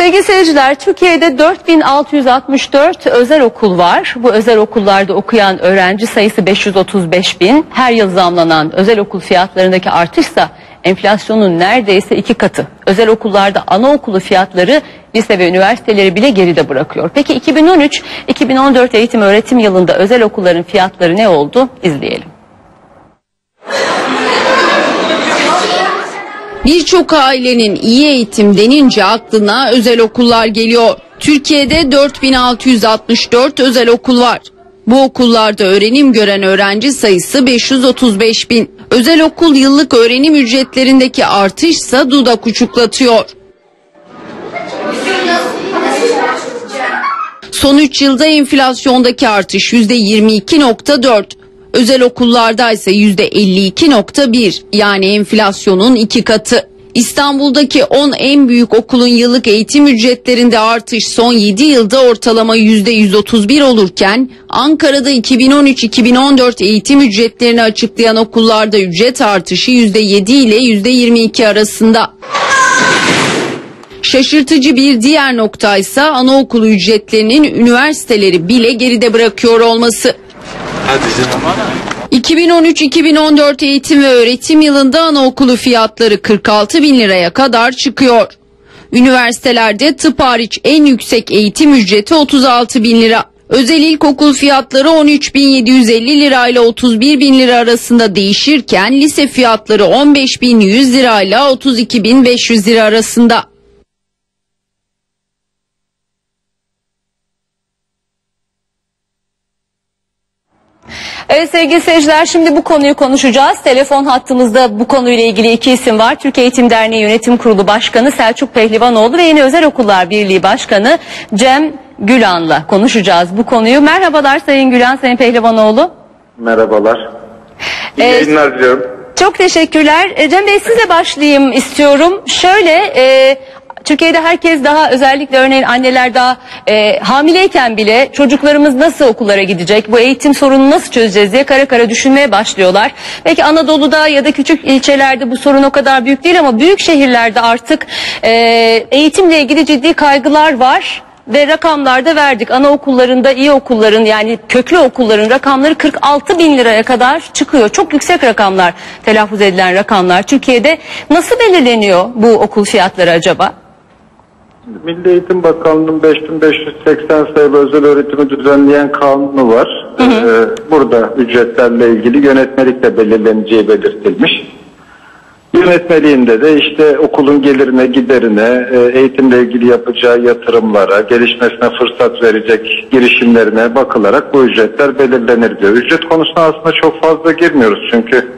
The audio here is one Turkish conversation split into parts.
Sevgili seyirciler, Türkiye'de 4664 özel okul var. Bu özel okullarda okuyan öğrenci sayısı 535 bin. Her yıl zamlanan özel okul fiyatlarındaki artışsa enflasyonun neredeyse iki katı. Özel okullarda anaokulu fiyatları lise ve üniversiteleri bile geride bırakıyor. Peki 2013-2014 eğitim öğretim yılında özel okulların fiyatları ne oldu? İzleyelim. Birçok ailenin iyi eğitim denince aklına özel okullar geliyor. Türkiye'de 4664 özel okul var. Bu okullarda öğrenim gören öğrenci sayısı 535 bin. Özel okul yıllık öğrenim ücretlerindeki artışsa dudak uçuklatıyor. Son 3 yılda enflasyondaki artış %22.4. Özel okullarda ise %52.1 yani enflasyonun iki katı. İstanbul'daki 10 en büyük okulun yıllık eğitim ücretlerinde artış son 7 yılda ortalama %131 olurken Ankara'da 2013-2014 eğitim ücretlerini açıklayan okullarda ücret artışı %7 ile %22 arasında. Şaşırtıcı bir diğer nokta ise anaokulu ücretlerinin üniversiteleri bile geride bırakıyor olması. 2013-2014 eğitim ve öğretim yılında anaokulu fiyatları 46 bin liraya kadar çıkıyor. Üniversitelerde tıp hariç en yüksek eğitim ücreti 36 bin lira. Özel ilkokul fiyatları 13.750 lira ile 31 bin lira arasında değişirken lise fiyatları 15.100 lira ile 32.500 lira arasında. Evet sevgili seyirciler şimdi bu konuyu konuşacağız. Telefon hattımızda bu konuyla ilgili iki isim var. Türkiye Eğitim Derneği Yönetim Kurulu Başkanı Selçuk Pehlivanoğlu ve Yeni Özel Okullar Birliği Başkanı Cem Gülan'la konuşacağız bu konuyu. Merhabalar Sayın Gülan, Sayın Pehlivanoğlu. Merhabalar. İyi Ee, yayınlar diliyorum. Çok teşekkürler. E, Cem Bey sizle başlayayım istiyorum. Şöyle e, Türkiye'de herkes daha özellikle örneğin anneler daha e, hamileyken bile çocuklarımız nasıl okullara gidecek, bu eğitim sorununu nasıl çözeceğiz diye kara kara düşünmeye başlıyorlar. Belki Anadolu'da ya da küçük ilçelerde bu sorun o kadar büyük değil ama büyük şehirlerde artık e, eğitimle ilgili ciddi kaygılar var. Ve rakamlarda verdik. Anaokullarında iyi okulların yani köklü okulların rakamları 46 bin liraya kadar çıkıyor. Çok yüksek rakamlar telaffuz edilen rakamlar. Türkiye'de nasıl belirleniyor bu okul fiyatları acaba? Milli Eğitim Bakanlığı'nın 5580 sayılı özel öğretimi düzenleyen kanunu var. Ee, burada ücretlerle ilgili yönetmelikle belirleneceği belirtilmiş. Yönetmeliğinde de işte okulun gelirine, giderine, e, eğitimle ilgili yapacağı yatırımlara, gelişmesine fırsat verecek girişimlerine bakılarak bu ücretler belirlenir diyor. Ücret konusuna aslında çok fazla girmiyoruz çünkü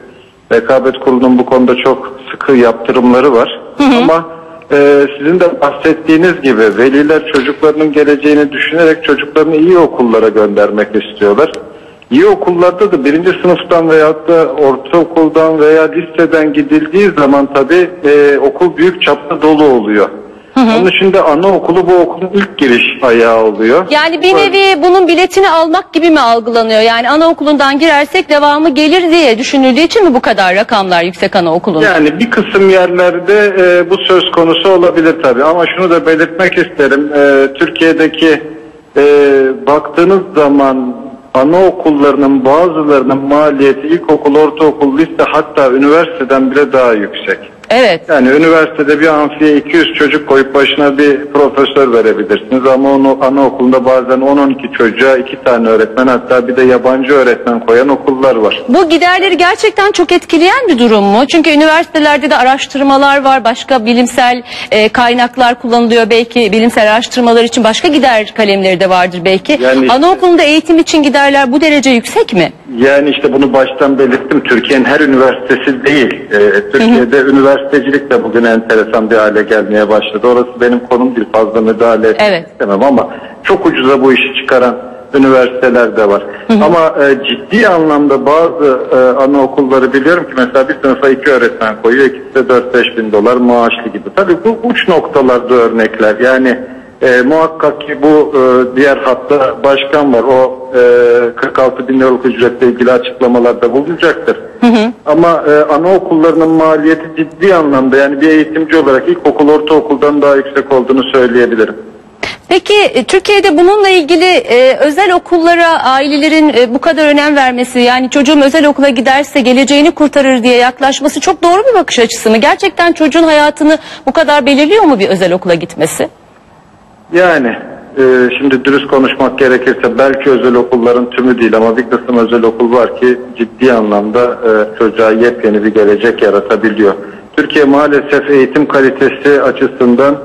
Rekabet Kurulu'nun bu konuda çok sıkı yaptırımları var. Ama e, sizin de bahsettiğiniz gibi veliler çocuklarının geleceğini düşünerek çocuklarını iyi okullara göndermek istiyorlar. İyi okullarda da birinci sınıftan veyahut da ortaokuldan veya liseden gidildiği zaman tabii e, okul büyük çapta dolu oluyor. Onun için de anaokulu bu okulun ilk giriş ayağı oluyor. Yani bir nevi bunun biletini almak gibi mi algılanıyor? Yani anaokulundan girersek devamı gelir diye düşünüldüğü için mi bu kadar rakamlar yüksek anaokulunda? Yani bir kısım yerlerde e, bu söz konusu olabilir tabii ama şunu da belirtmek isterim. E, Türkiye'deki e, baktığınız zaman anaokullarının bazılarının maliyeti ilkokul, ortaokul, lise hatta üniversiteden bile daha yüksek. Evet. Yani üniversitede bir amfiye 200 çocuk koyup başına bir profesör verebilirsiniz ama onu anaokulunda bazen 10-12 çocuğa iki tane öğretmen hatta bir de yabancı öğretmen koyan okullar var. Bu giderleri gerçekten çok etkileyen bir durum mu? Çünkü üniversitelerde de araştırmalar var, başka bilimsel e, kaynaklar kullanılıyor belki bilimsel araştırmalar için başka gider kalemleri de vardır belki. Yani- Anaokulunda eğitim için giderler bu derece yüksek mi? Yani işte bunu baştan belirttim. Türkiye'nin her üniversitesi değil. Ee, Türkiye'de üniversitecilik de bugün enteresan bir hale gelmeye başladı. Orası benim konum değil fazla müdahale etmek Evet. istemem ama çok ucuza bu işi çıkaran üniversiteler de var. Ama e, ciddi anlamda bazı e, anaokulları biliyorum ki mesela bir sınıfa iki öğretmen koyuyor. İkisi de 4-5 bin dolar maaşlı gibi. Tabii bu uç noktalarda örnekler. Yani e, muhakkak ki bu e, diğer hatta başkan var. O e, 46 bin liralık ücretle ilgili açıklamalarda bulunacaktır. Ama e, anaokullarının maliyeti ciddi anlamda yani bir eğitimci olarak ilkokul, ortaokuldan daha yüksek olduğunu söyleyebilirim. Peki e, Türkiye'de bununla ilgili e, özel okullara ailelerin e, bu kadar önem vermesi yani çocuğum özel okula giderse geleceğini kurtarır diye yaklaşması çok doğru bir bakış açısı mı? Gerçekten çocuğun hayatını bu kadar belirliyor mu bir özel okula gitmesi? Yani e, şimdi dürüst konuşmak gerekirse belki özel okulların tümü değil ama bir kısım özel okul var ki ciddi anlamda e, çocuğa yepyeni bir gelecek yaratabiliyor. Türkiye maalesef eğitim kalitesi açısından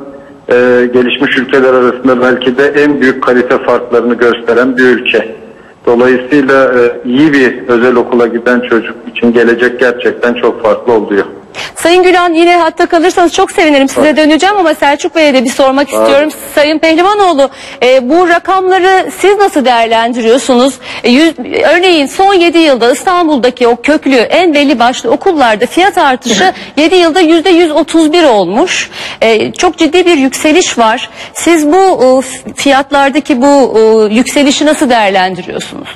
e, gelişmiş ülkeler arasında belki de en büyük kalite farklarını gösteren bir ülke. Dolayısıyla e, iyi bir özel okula giden çocuk için gelecek gerçekten çok farklı oluyor. Sayın Gülan yine hatta kalırsanız çok sevinirim. Size döneceğim ama Selçuk Bey'e de bir sormak istiyorum. Sayın Pehlivanoğlu e, bu rakamları siz nasıl değerlendiriyorsunuz? E, yüz- örneğin son 7 yılda İstanbul'daki o köklü en belli başlı okullarda fiyat artışı 7 yılda %131 olmuş. E, çok ciddi bir yükseliş var. Siz bu e, fiyatlardaki bu e, yükselişi nasıl değerlendiriyorsunuz?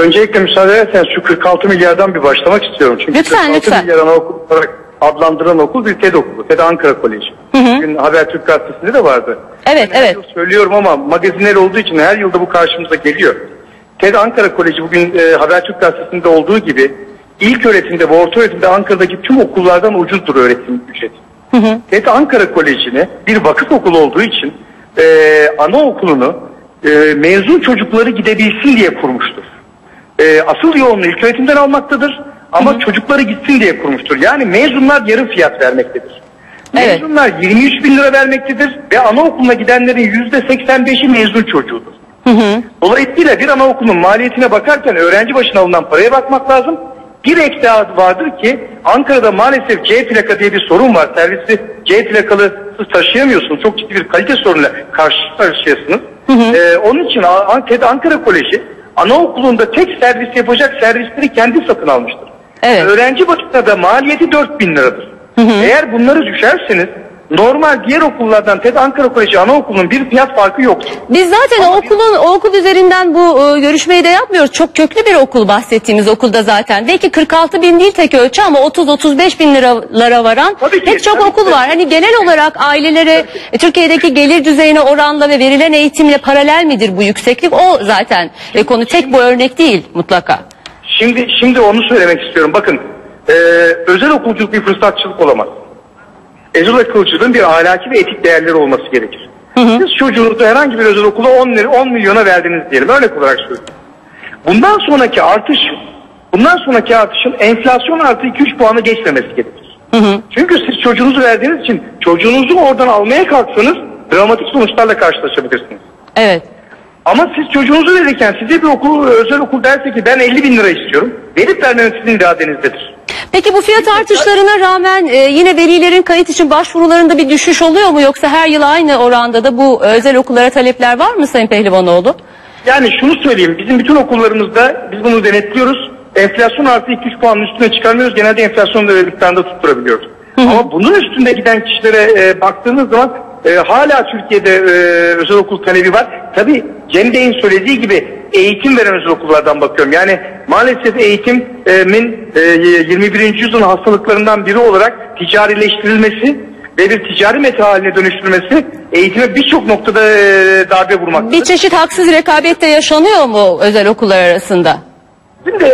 Öncelikle müsaade ederseniz şu 46 milyardan bir başlamak istiyorum. Çünkü Lütfen, 46 lütfen. milyar anaokul olarak adlandıran okul bir TED okulu. TED Ankara Koleji. Bugün Habertürk gazetesinde de vardı. Evet, Ben evet. yıl söylüyorum ama magazinler olduğu için her yılda bu karşımıza geliyor. TED Ankara Koleji bugün e, Habertürk gazetesinde olduğu gibi ilk öğretimde ve orta öğretimde Ankara'daki tüm okullardan ucuzdur öğretim ücreti. TED Ankara Koleji'ni bir vakıf okulu olduğu için e, anaokulunu e, mezun çocukları gidebilsin diye kurmuştur. E, asıl yoğunluğu ilk öğretimden almaktadır ama çocukları gitsin diye kurmuştur. Yani mezunlar yarı fiyat vermektedir. Evet. Mezunlar 23 bin lira vermektedir ve anaokuluna gidenlerin %85'i mezun çocuğudur. Dolayısıyla bir anaokulunun maliyetine bakarken öğrenci başına alınan paraya bakmak lazım. Bir ek daha vardır ki Ankara'da maalesef C plaka diye bir sorun var. Servisi C plakalı taşıyamıyorsunuz. Çok ciddi bir kalite sorunuyla karşı karşıyasınız. Ee, onun için Ankara, Ankara Koleji anaokulunda tek servis yapacak servisleri kendi satın almıştır. Evet. Öğrenci başına da maliyeti 4000 liradır. Eğer bunları düşerseniz normal diğer okullardan TED Ankara Koleji anaokulunun bir fiyat farkı yoktur. Biz zaten o okulun o okul üzerinden bu e, görüşmeyi de yapmıyoruz. Çok köklü bir okul bahsettiğimiz okulda zaten. Belki 46 bin değil tek ölçü ama 30-35 bin liralara varan Tabii ki, pek çok tabii okul ki. var. Hani genel olarak ailelere e, Türkiye'deki gelir düzeyine oranla ve verilen eğitimle paralel midir bu yükseklik? O zaten e, konu tek bu örnek değil mutlaka. Şimdi şimdi onu söylemek istiyorum. Bakın e, özel okulculuk bir fırsatçılık olamaz. Özel okulculuğun bir ahlaki ve etik değerleri olması gerekir. Siz çocuğunuzu herhangi bir özel okula 10, lira, 10 milyona verdiniz diyelim. Örnek olarak söylüyorum. Bundan sonraki artış bundan sonraki artışın enflasyon artı 2-3 puanı geçmemesi gerekir. Çünkü siz çocuğunuzu verdiğiniz için çocuğunuzu oradan almaya kalksanız dramatik sonuçlarla karşılaşabilirsiniz. Evet. Ama siz çocuğunuzu verirken size bir okul, özel okul derse ki ben 50 bin lira istiyorum. Verip vermeniz sizin iradenizdedir. Peki bu fiyat artışlarına rağmen e, yine velilerin kayıt için başvurularında bir düşüş oluyor mu? Yoksa her yıl aynı oranda da bu özel okullara talepler var mı Sayın Pehlivanoğlu? Yani şunu söyleyeyim. Bizim bütün okullarımızda biz bunu denetliyoruz. Enflasyon artı 2-3 puanın üstüne çıkarmıyoruz. Genelde enflasyon da verdiklerinde tutturabiliyoruz. Ama bunun üstünde giden kişilere e, baktığınız zaman e, hala Türkiye'de e, özel okul talebi var. Tabii Cem Bey'in söylediği gibi eğitim veren özel okullardan bakıyorum. Yani maalesef eğitimin e, 21. yüzyılın hastalıklarından biri olarak ticarileştirilmesi ve bir ticari meta haline dönüştürmesi eğitime birçok noktada e, darbe vurmaktadır. Bir çeşit haksız rekabet de yaşanıyor mu özel okullar arasında? Şimdi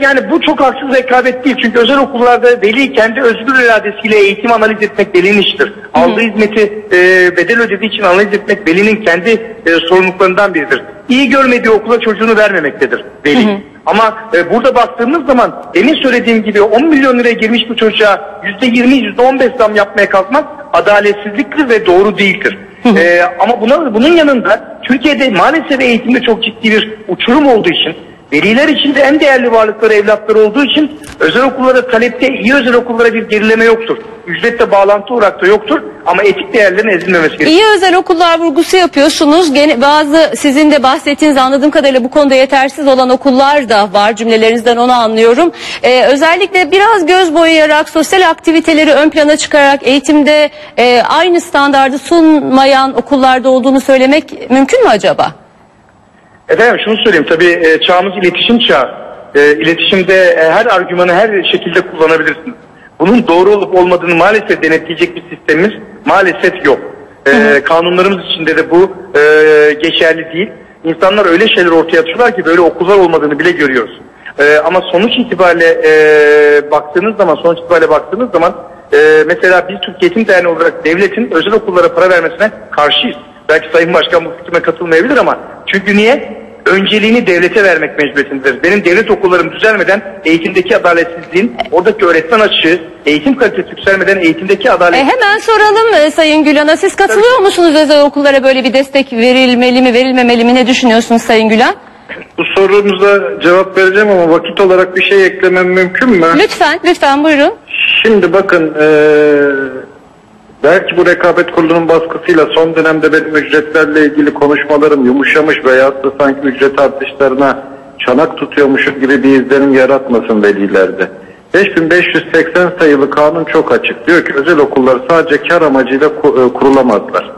yani bu çok haksız rekabet değil. Çünkü özel okullarda veli kendi özgür iradesiyle eğitim analiz etmek velinin işidir. Aldığı hizmeti e, bedel ödediği için analiz etmek velinin kendi e, sorumluluklarından biridir. İyi görmediği okula çocuğunu vermemektedir veli. Ama e, burada baktığımız zaman demin söylediğim gibi 10 milyon liraya girmiş bu çocuğa %20 %15 zam yapmaya kalkmak adaletsizliktir ve doğru değildir. E, ama buna, bunun yanında Türkiye'de maalesef eğitimde çok ciddi bir uçurum olduğu için Veliler için de en değerli varlıkları evlatları olduğu için özel okullara talepte iyi özel okullara bir gerileme yoktur. Ücretle bağlantı olarak da yoktur ama etik değerlerin ezilmemesi gerekir. İyi özel okullar vurgusu yapıyorsunuz. Gene, bazı sizin de bahsettiğiniz anladığım kadarıyla bu konuda yetersiz olan okullar da var cümlelerinizden onu anlıyorum. Ee, özellikle biraz göz boyayarak sosyal aktiviteleri ön plana çıkararak eğitimde e, aynı standardı sunmayan okullarda olduğunu söylemek mümkün mü acaba? Efendim şunu söyleyeyim tabii e, çağımız iletişim çağı. e, iletişimde e, her argümanı her şekilde kullanabilirsiniz. Bunun doğru olup olmadığını maalesef denetleyecek bir sistemimiz maalesef yok. E, kanunlarımız içinde de bu e, geçerli değil. İnsanlar öyle şeyler ortaya atıyorlar ki böyle okullar olmadığını bile görüyoruz. E, ama sonuç itibariyle e, baktığınız zaman sonuç itibariyle baktığınız zaman e, mesela biz Türk Eğitim Derneği olarak devletin özel okullara para vermesine karşıyız. Belki Sayın Başkan bu fikrime katılmayabilir ama çünkü niye? Önceliğini devlete vermek mecburiyetindedir. Benim devlet okullarım düzelmeden eğitimdeki adaletsizliğin, oradaki öğretmen açığı, eğitim kalitesi yükselmeden eğitimdeki E, adalet... hemen soralım e, Sayın Gülan'a. Siz katılıyor musunuz özel okullara böyle bir destek verilmeli mi verilmemeli mi? Ne düşünüyorsunuz Sayın Gülan? Bu sorunuza cevap vereceğim ama vakit olarak bir şey eklemem mümkün mü? Lütfen, lütfen buyurun. Şimdi bakın eee, belki bu rekabet kurulunun baskısıyla son dönemde benim ücretlerle ilgili konuşmalarım yumuşamış veyahut da sanki ücret artışlarına çanak tutuyormuşum gibi bir izlenim yaratmasın velilerde. 5580 sayılı kanun çok açık. Diyor ki özel okullar sadece kar amacıyla e, kurulamazlar.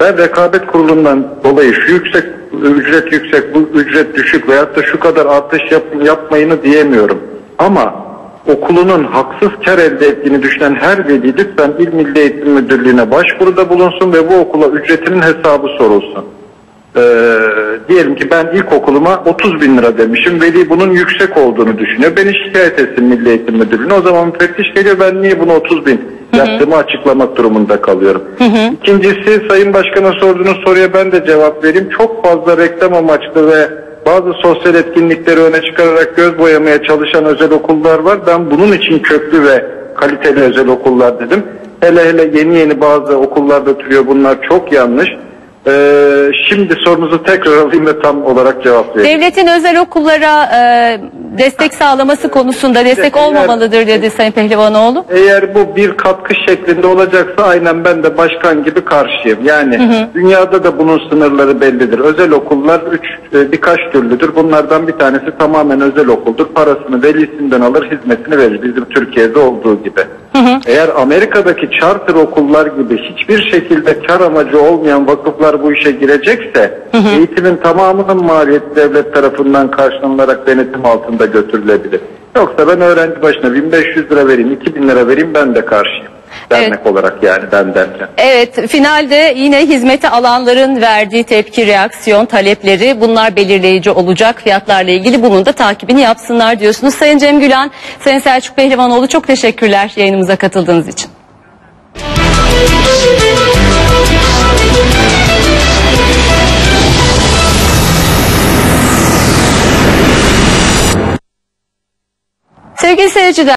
Ben rekabet kurulundan dolayı şu yüksek ücret yüksek, bu ücret düşük veyahut da şu kadar artış yap, yapmayını diyemiyorum. Ama okulunun haksız kar elde ettiğini düşünen her veli lütfen İl Milli Eğitim Müdürlüğü'ne başvuruda bulunsun ve bu okula ücretinin hesabı sorulsun. Ee, diyelim ki ben ilkokuluma 30 bin lira demişim. Veli bunun yüksek olduğunu düşünüyor. Beni şikayet etsin Milli Eğitim Müdürlüğü'ne. O zaman müfettiş geliyor ben niye bunu 30 bin yaptığımı açıklamak durumunda kalıyorum. İkincisi Sayın Başkan'a sorduğunuz soruya ben de cevap vereyim. Çok fazla reklam amaçlı ve bazı sosyal etkinlikleri öne çıkararak göz boyamaya çalışan özel okullar var. Ben bunun için köklü ve kaliteli özel okullar dedim. Hele hele yeni yeni bazı okullarda türüyor bunlar çok yanlış. Ee, şimdi sorunuzu tekrar alayım ve tam olarak cevap vereyim. Devletin özel okullara e, destek sağlaması konusunda destek Eğer- olmamalıdır dedi Sayın Pehlivanoğlu. Eğer bu bir katkı şeklinde olacaksa aynen ben de başkan gibi karşıyım. Yani dünyada da bunun sınırları bellidir. Özel okullar üç e, birkaç türlüdür. Bunlardan bir tanesi tamamen özel okuldur. Parasını velisinden alır, hizmetini verir. Bizim Türkiye'de olduğu gibi. Eğer Amerika'daki charter okullar gibi hiçbir şekilde kar amacı olmayan vakıflar bu işe girecekse eğitimin tamamının maliyeti devlet tarafından karşılanarak denetim altında götürülebilir. Yoksa ben öğrenci başına 1500 lira vereyim, 2000 lira vereyim ben de karşıyım. Dernek Evet. olarak yani ben derken. Evet, finalde yine hizmeti alanların verdiği tepki, reaksiyon, talepleri bunlar belirleyici olacak. Fiyatlarla ilgili bunun da takibini yapsınlar diyorsunuz. Sayın Cem Gülen, Sayın Selçuk Pehlivanoğlu çok teşekkürler yayınımıza katıldığınız için. Sevgili seyirciler,